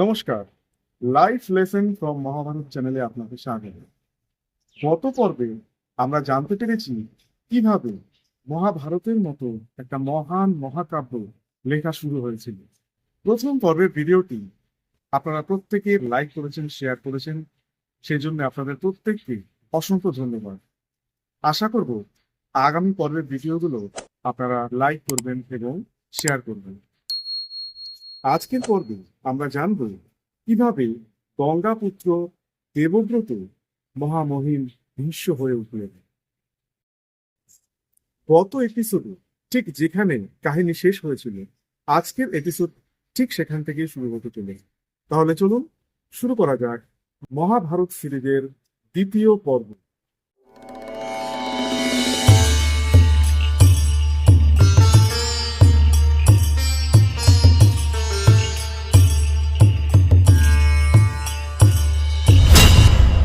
নমস্কার। Life lesson from Mahabharata চ্যানেলে আপনাকে স্বাগত। গত পর্বে আমরা জানতে পেরেছি কীভাবে মহাভারতের মতো একটা মহান মহাকাব্য লেখা শুরু হয়েছিল। প্রথম পর্বের ভিডিওটি আপনারা প্রত্যেকে লাইক করেছেন শেয়ার করেছেন। সেই জন্য আপনাদের প্রত্যেককে অসংখ্য ধন্যবাদ। আশা করব আগামী পর্বের ভিডিওগুলো আপনারা লাইক করবেন এবং শেয়ার করবেন। আজকের পর্বে আমরা জানব কীভাবে গঙ্গাপুত্র দেবব্রত মহামহিম ভীষ্ম হয়ে উঠলেন। গত এপিসোডে ঠিক যেখানে কাহিনী শেষ হয়েছিল, আজকের এপিসোড ঠিক সেখান থেকেই শুরু হতে চলেছে। তাহলে চলুন শুরু করা যাক মহাভারত সিরিজের দ্বিতীয় পর্ব।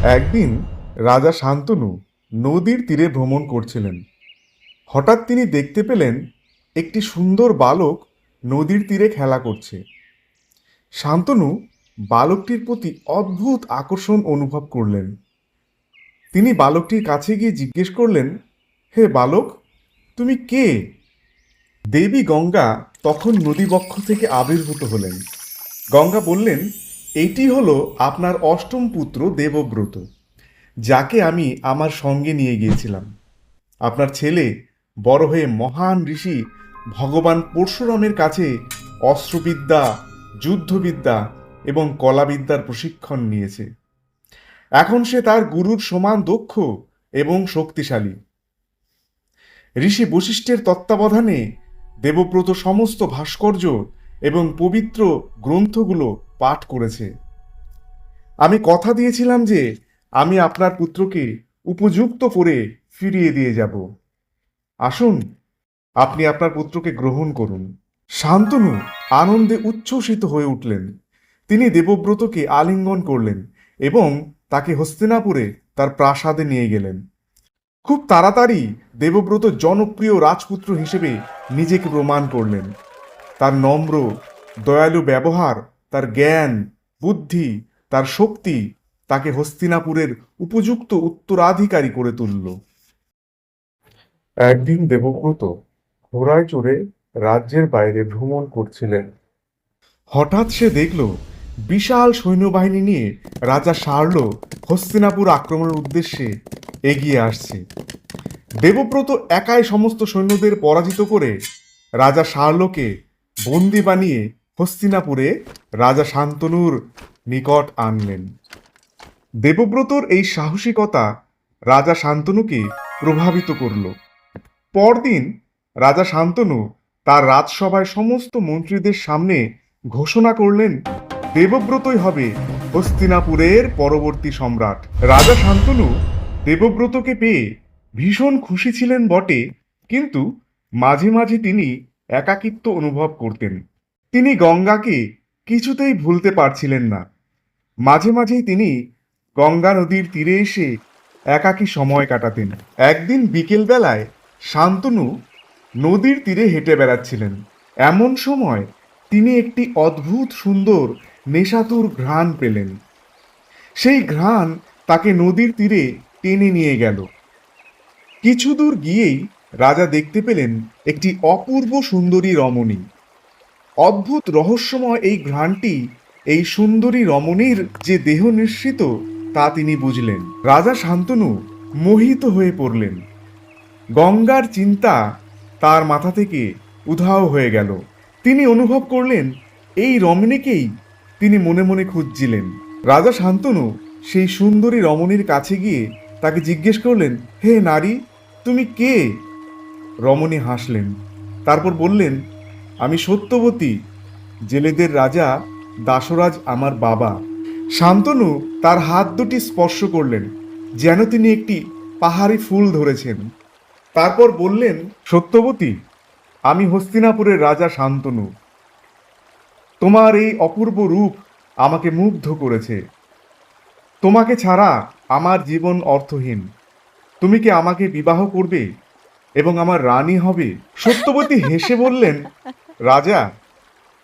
একদিন রাজা শান্তনু নদীর তীরে ভ্রমণ করছিলেন। হঠাৎ তিনি দেখতে পেলেন একটি সুন্দর বালক নদীর তীরে খেলা করছে। শান্তনু বালকটির প্রতি অদ্ভুত আকর্ষণ অনুভব করলেন। তিনি বালকটির কাছে গিয়ে জিজ্ঞেস করলেন, হে বালক, তুমি কে? দেবী গঙ্গা তখন নদীবক্ষ থেকে আবির্ভূত হলেন। গঙ্গা বললেন এইটি হলো আপনার অষ্টম পুত্র দেবব্রত, যাকে আমি আমার সঙ্গে নিয়ে গিয়েছিলাম। আপনার ছেলে বড় হয়ে মহান ঋষি ভগবান পরশুরামের কাছে অস্ত্রবিদ্যা, যুদ্ধবিদ্যা এবং কলাবিদ্যার প্রশিক্ষণ নিয়েছে। এখন সে তার গুরুর সমান দক্ষ এবং শক্তিশালী। ঋষি বশিষ্ঠের তত্ত্বাবধানে দেবব্রত সমস্ত ভাস্কর্য এবং পবিত্র গ্রন্থগুলো পাঠ করেছে। আমি কথা দিয়েছিলাম যে আমি আপনার পুত্রকে উপযুক্ত করে ফিরিয়ে দিয়ে যাব। আসুন, আপনি আপনার পুত্রকে গ্রহণ করুন। শান্তনু আনন্দে উচ্ছ্বসিত হয়ে উঠলেন। তিনি দেবব্রতকে আলিঙ্গন করলেন এবং তাকে হস্তিনাপুরে তার প্রাসাদে নিয়ে গেলেন। খুব তাড়াতাড়ি দেবব্রত জনপ্রিয় রাজপুত্র হিসেবে নিজেকে প্রমাণ করলেন। তার নম্র, দয়ালু ব্যবহার তার জ্ঞান, বুদ্ধি, তার শক্তি তাকে হস্তিনাপুরের উপযুক্ত উত্তরাধিকারী করে তুলল। একদিন দেবব্রত ঘোড়ায় চড়ে রাজ্যের বাইরে ভ্রমণ করছিলেন। হঠাৎ সে দেখল বিশাল সৈন্যবাহিনী নিয়ে রাজা শার্ল হস্তিনাপুর আক্রমণের উদ্দেশ্যে এগিয়ে আসছে। দেবব্রত একাই সমস্ত সৈন্যদের পরাজিত করে রাজা শার্লকে বন্দি বানিয়ে হস্তিনাপুরে রাজা শান্তনুর নিকট আনলেন। দেবব্রতর এই সাহসিকতা রাজা শান্তনুকে প্রভাবিত করল। পরদিন রাজা শান্তনু তার রাজসভায় সমস্ত মন্ত্রীদের সামনে ঘোষণা করলেন, দেবব্রতই হবে হস্তিনাপুরের পরবর্তী সম্রাট। রাজা শান্তনু দেবব্রতকে পেয়ে ভীষণ খুশি ছিলেন বটে, কিন্তু মাঝে মাঝে তিনি একাকিত্ব অনুভব করতেন। তিনি গঙ্গাকে কিছুতেই ভুলতে পারছিলেন না। মাঝে মাঝেই তিনি গঙ্গা নদীর তীরে এসে একাকী সময় কাটাতেন। একদিন বিকেলবেলায় শান্তনু নদীর তীরে হেঁটে বেড়াচ্ছিলেন। এমন সময় তিনি একটি অদ্ভুত সুন্দর নেশাতুর ঘ্রাণ পেলেন। সেই ঘ্রাণ তাকে নদীর তীরে টেনে নিয়ে গেল। কিছু দূর গিয়েই রাজা দেখতে পেলেন একটি অপূর্ব সুন্দরী রমণী। অদ্ভুত রহস্যময় এই ঘ্রাণটি, এই সুন্দরী রমণীর যে দেহ নিঃসৃত, তা তিনি বুঝলেন। রাজা শান্তনু মোহিত হয়ে পড়লেন। গঙ্গার চিন্তা তার মাথা থেকে উধাও হয়ে গেল। তিনি অনুভব করলেন, এই রমণীকেই তিনি মনে মনে খুঁজছিলেন। রাজা শান্তনু সেই সুন্দরী রমণীর কাছে গিয়ে তাকে জিজ্ঞেস করলেন, হে নারী, তুমি কে? রমণী হাসলেন। তারপর বললেন আমি সত্যবতী, জেলেদের রাজা, দাসরাজ আমার বাবা। শান্তনু তার হাত দুটি স্পর্শ করলেন, যেন তিনি একটি পাহাড়ি ফুল ধরেছেন। তারপর বললেন, সত্যবতী, আমি হস্তিনাপুরের রাজা শান্তনু। তোমার এই অপূর্ব রূপ আমাকে মুগ্ধ করেছে। তোমাকে ছাড়া আমার জীবন অর্থহীন। তুমি কি আমাকে বিবাহ করবে এবং আমার রানী হবে? সত্যবতী হেসে বললেন রাজা,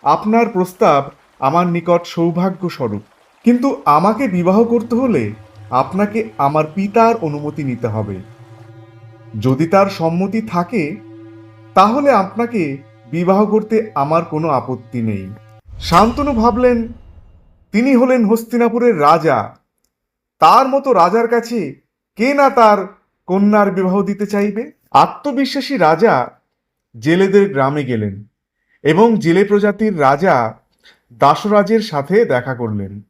আপনার প্রস্তাব আমার নিকট সৌভাগ্য স্বরূপ কিন্তু আমাকে বিবাহ করতে হলে আপনাকে আমার পিতার অনুমতি নিতে হবে। যদি তার সম্মতি থাকে, তাহলে আপনাকে বিবাহ করতে আমার কোনো আপত্তি নেই। শান্তনু ভাবলেন, তিনি হলেন হস্তিনাপুরের রাজা। তার মতো রাজার কাছে কে না তার কন্যার বিবাহ দিতে চাইবে? আত্মবিশ্বাসী রাজা জেলেদের গ্রামে গেলেন। এবং জেলে প্রজাতির রাজা দাসরাজের সাথে দেখা করলেন।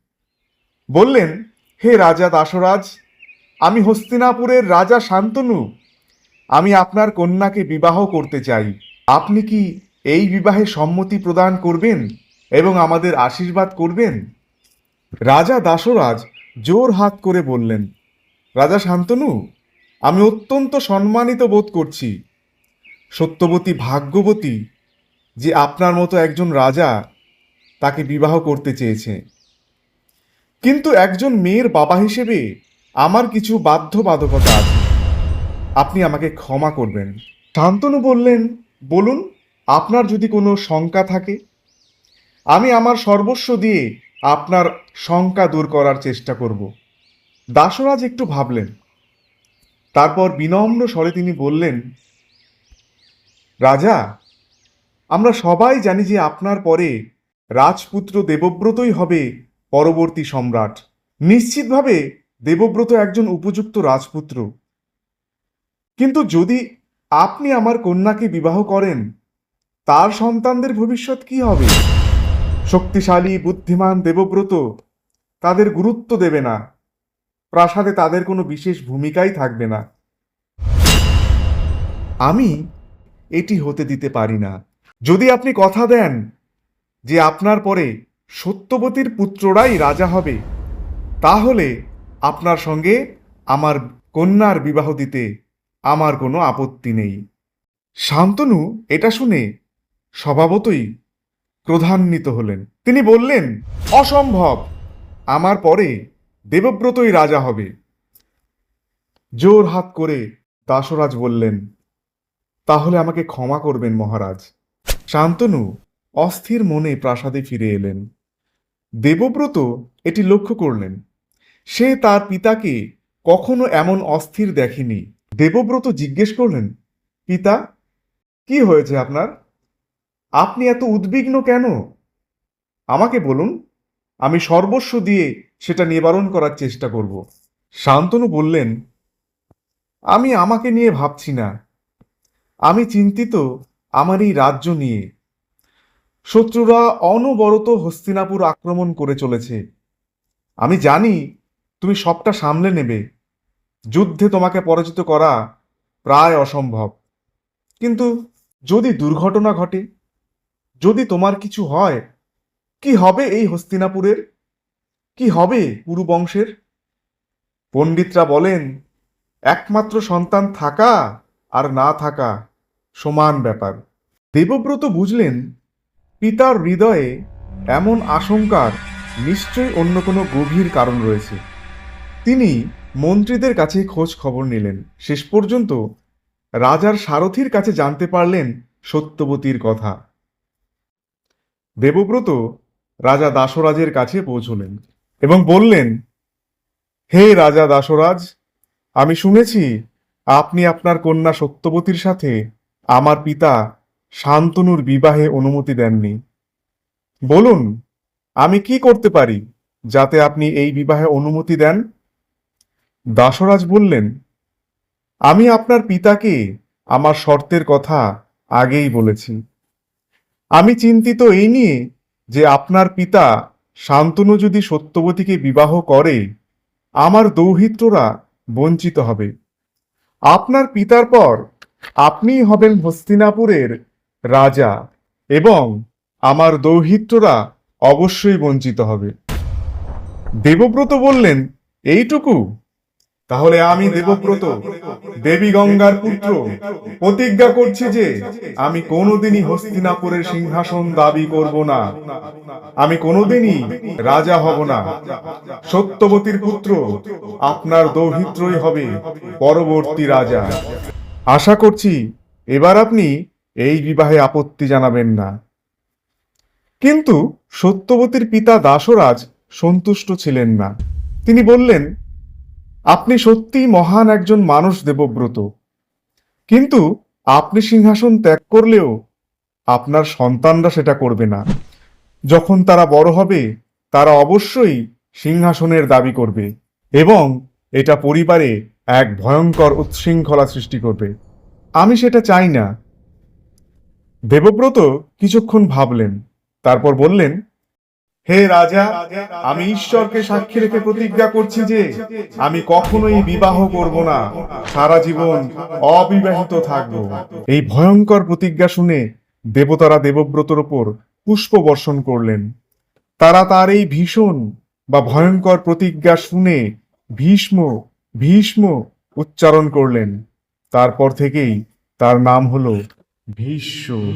বললেন, হে রাজা দাসরাজ, আমি হস্তিনাপুরের রাজা শান্তনু। আমি আপনার কন্যাকে বিবাহ করতে চাই। আপনি কি এই বিবাহে সম্মতি প্রদান করবেন এবং আমাদের আশীর্বাদ করবেন? রাজা দাসরাজ জোর হাত করে বললেন, রাজা শান্তনু, আমি অত্যন্ত সম্মানিত বোধ করছি। সত্যবতী ভাগ্যবতী যে আপনার মতো একজন রাজা তাকে বিবাহ করতে চেয়েছে। কিন্তু একজন মেয়ের বাবা হিসেবে আমার কিছু বাধ্যবাধকতা আছে। আপনি আমাকে ক্ষমা করবেন। শান্তনু বললেন, বলুন, আপনার যদি কোনো শঙ্কা থাকে, আমি আমার সর্বস্ব দিয়ে আপনার শঙ্কা দূর করার চেষ্টা করব। দাসরাজ একটু ভাবলেন। তারপর বিনম্র স্বরে তিনি বললেন, রাজা আমরা সবাই জানি যে আপনার পরে রাজপুত্র দেবব্রতই হবে পরবর্তী সম্রাট। নিশ্চিতভাবে দেবব্রত একজন উপযুক্ত রাজপুত্র। কিন্তু যদি আপনি আমার কন্যাকে বিবাহ করেন, তার সন্তানদের ভবিষ্যৎ কি হবে? শক্তিশালী, বুদ্ধিমান দেবব্রত তাদের গুরুত্ব দেবে না। প্রাসাদে তাদের কোনো বিশেষ ভূমিকাই থাকবে না। আমি এটি হতে দিতে পারি না। যদি আপনি কথা দেন যে আপনার পরে সত্যবতীর পুত্ররাই রাজা হবে, তাহলে আপনার সঙ্গে আমার কন্যার বিবাহ দিতে আমার কোনো আপত্তি নেই। শান্তনু এটা শুনে স্বভাবতই ক্রোধান্বিত হলেন। তিনি বললেন, অসম্ভব, আমার পরে দেবব্রতই রাজা হবে। জোর হাত করে দাসরাজ বললেন, তাহলে আমাকে ক্ষমা করবেন মহারাজ। শান্তনু অস্থির মনে প্রাসাদে ফিরে এলেন। দেবব্রত এটি লক্ষ্য করলেন। সে তার পিতাকে কখনো এমন অস্থির দেখেনি। দেবব্রত জিজ্ঞেস করলেন, পিতা, কি হয়েছে আপনার? আপনি এত উদ্বিগ্ন কেন? আমাকে বলুন, আমি সর্বস্ব দিয়ে সেটা নিবারণ করার চেষ্টা করব। শান্তনু বললেন, আমি আমাকে নিয়ে ভাবছি না। আমি চিন্তিত আমার এই রাজ্য নিয়ে। শত্রুরা অনবরত হস্তিনাপুর আক্রমণ করে চলেছে। আমি জানি তুমি সবটা সামলে নেবে। যুদ্ধে তোমাকে পরাজিত করা প্রায় অসম্ভব। কিন্তু যদি দুর্ঘটনা ঘটে, যদি তোমার কিছু হয়, কি হবে এই হস্তিনাপুরের? কি হবে পুরু বংশের? পণ্ডিতরা বলেন, একমাত্র সন্তান থাকা আর না থাকা। সমান ব্যাপার। দেবব্রত বুঝলেন, পিতার হৃদয়ে এমন আশঙ্কার নিশ্চয়ই অন্য কোনো গভীর কারণ রয়েছে। তিনি মন্ত্রীদের কাছে খোঁজ খবর নিলেন। শেষ পর্যন্ত রাজার সারথীর কাছে জানতে পারলেন সত্যবতীর কথা। দেবব্রত রাজা দাসরাজের কাছে পৌঁছলেন এবং বললেন, হে রাজা দাসরাজ, আমি শুনেছি আপনি আপনার কন্যা সত্যবতীর সাথে আমার পিতা শান্তনুর বিবাহে অনুমতি দেননি। বলুন, আমি কি করতে পারি যাতে আপনি এই বিবাহে অনুমতি দেন? দাসরাজ বললেন, আমি আপনার পিতাকে আমার শর্তের কথা আগেই বলেছি। আমি চিন্তিত এই নিয়ে যে আপনার পিতা শান্তনু যদি সত্যবতীকে বিবাহ করে, আমার দৌহিত্ররা বঞ্চিত হবে। আপনার পিতার পর আপনিই হবেন হস্তিনাপুরের রাজা এবং আমার দৌহিত্ররা অবশ্যই বঞ্চিত হবে। দেবব্রত বললেন, এইটুকু? তাহলে আমি দেবব্রত, দেবী গঙ্গার পুত্র, প্রতিজ্ঞা করছি যে আমি কোনোদিনই হস্তিনাপুরের সিংহাসন দাবি করব না। আমি কোনোদিনই রাজা হব না। সত্যবতীর পুত্র আপনার দৌহিত্রই হবে পরবর্তী রাজা। আশা করছি এবার আপনি এই বিবাহে আপত্তি জানাবেন না। কিন্তু সত্যবতীর পিতা দাসরাজ সন্তুষ্ট ছিলেন না। তিনি বললেন, আপনি সত্যিই মহান একজন মানুষ দেবব্রত। কিন্তু আপনি সিংহাসন ত্যাগ করলেও আপনার সন্তানরা সেটা করবে না। যখন তারা বড় হবে, তারা অবশ্যই সিংহাসনের দাবি করবে এবং এটা পরিবারে এক ভয়ঙ্কর উচ্ছৃঙ্খলা সৃষ্টি করবে। আমি সেটা চাই না। দেবব্রত কিছুক্ষণ ভাবলেন, তারপর বললেন, হে রাজা, আমি ঈশ্বরকে সাক্ষী রেখে প্রতিজ্ঞা করছি যে, আমি কখনোই বিবাহ করব না। সারা জীবন অবিবাহিত থাকব। এই ভয়ঙ্কর প্রতিজ্ঞা শুনে দেবতারা দেবব্রতর ওপর পুষ্প বর্ষণ করলেন। তারা তার এই ভীষণ বা ভয়ঙ্কর প্রতিজ্ঞা শুনে ভীষ্ম ভীষ্ম উচ্চারণ করলেন। তারপর থেকেই তার নাম হলো ভীষ্ম।